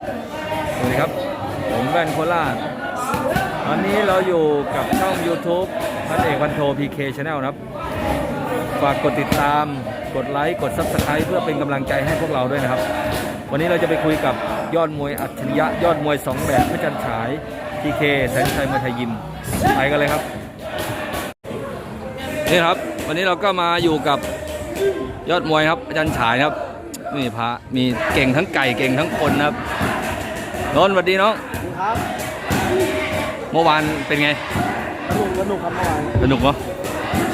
สวัสดีครับ ผมแว่นโคราชตอนนี้เราอยู่กับช่อง YouTube พันเอกวันโท PK Channel นะครับ ฝากกดติดตาม กดไลค์ กด Subscribe เพื่อเป็นกำลังใจให้พวกเราด้วยนะครับ วันนี้เราจะไปคุยกับยอดมวยอัจฉริยะ ยอดมวย 2 แบบพระจันทร์ฉาย PK แสนชัยมวยไทยยิม ไปกันเลยครับ นี่ครับ วันนี้เราก็มาอยู่กับยอดมวยครับอาจารย์ฉายครับ นี่พระมีเก่งทั้งไก่เก่งทั้งคนนะครับนนท์สวัสดีน้องครับเมื่อวานเป็นไงสนุกสนุกครับเมื่อวานสนุกเนาะ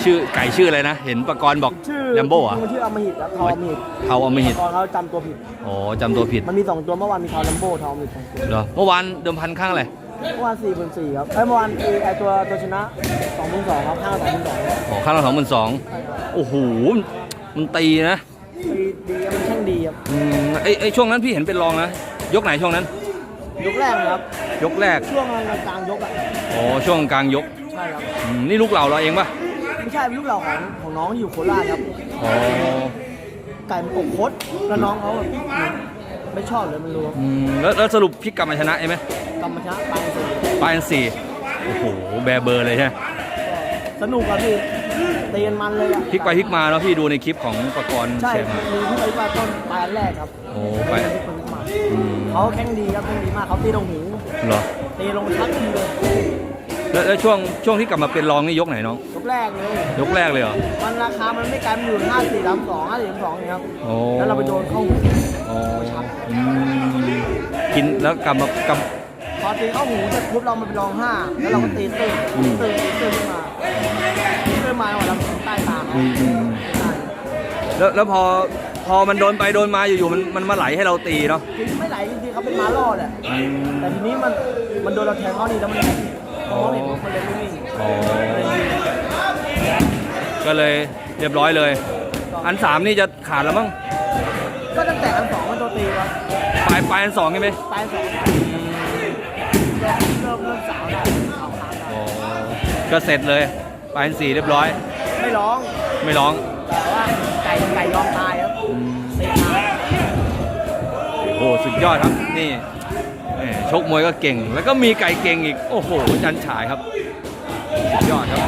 ชื่อไก่ชื่ออะไรนะ เห็นประกรณ์บอกชื่อแลมโบ้เหรอะมันชื่ออมหิตครับทอมหิตเทาอมหิตตอนเขาจำตัวผิดอ๋อจำตัวผิดมันมีสองตัวเมื่อวานมีทอแลมโบ้ทอมหิตสองตัวเหรอเมื่อวานเดิมพันข้างอะไรเมื่อวานสี่พันสี่ครับเอ้ยเมื่อวานไอไอตัวตัวชนะสองพันสองครับห้าสองพันสองอ๋อข้างละสองหมื่นสองโอ้โหมันมันตีนะ ดีดีครับมันแข่งดีครับอืมไอไอช่วงนั้นพี่เห็นเป็นรองนะ ยกไหนช่วงนั้น ยกแรกนะครับ ยกแรก ช่วงกลางๆยกอะอ๋อ ช่วงกลางยกใช่ครับอืมนี่ลูกเราเราเองปะไม่ใช่เป็นลูกเราของของน้องที่อยู่โคราชครับอ๋อ ไก่มันอกคดแล้วน้องเขาแบบไม่ชอบเลยมันรู้อืมแล้วแล้วสรุปพี่กลับมาชนะใช่ไหมกรรมชนะไปสิปลายอันสี่โอ้โห แบร์เบอร์เลยใช่ไหมสนุกครับพี่ ตีกันมันเลยอะพลิกไปพลิกมาเนาะพี่ดูในคลิปของประกรณ์ใช่แชร์มามีที่ไปว่าต้นปลายอันแรกครับโอ้ไปที่คนมาอืมเขาแข่งดีครับแข่งดีมากเขาตีลงหูเหรอตีลงชักทีเลยแล้วแล้วช่วงช่วงที่กลับมาเป็นรองนี่ยกไหนน้องยกแรกเลย ยกแรกเลยเหรอ มันราคามันไม่ไกลมันอยู่ห้าสี่สามสองห้าสี่สามสองนี่ครับโอ้ แล้วเราไปโดนเข้าหูอ๋ออืมกินแล้วกลับมากลับ พอตีเข้าหูเสร็จปุ๊บเรามาเป็นรองห้าแล้วเราก็ตีตื้นอืม ตื้นตื้นขึ้นมาตื้นมาหมดเรา แล้วแล้วพอพอมันโดนไปโดนมาอยู่ๆมันมันมาไหลให้เราตีเนาะจริงๆไม่ไหลจริงๆเขาเป็นม้าล่อแหละอืมแต่ทีนี้มันมันโดนเราแทงเขาดีแล้วมันพอเขาเห็นมันเลยไม่วิ่งอ๋อก็เลยเรียบร้อยเลย อันสามนี่จะขาดแล้วมั้งก็ตั้งแต่อันสองมันโดนตีครับปลายปลายอันสองใช่ไหมปลายสองเริ่มเริ่มเริ่มสาวได้เอาขาได้อ๋อก็เสร็จเลยปลายอันสี่เรียบร้อย ไม่ร้อง ไม่ร้องแต่ว่าไก่ไก่ยอมตายครับอืมเสียตายโอ้สุดยอดครับนี่แหม่ชกมวยก็เก่ง แล้วก็มีไก่เก่งอีก โอ้โหอาจันฉายครับสุดยอดครับ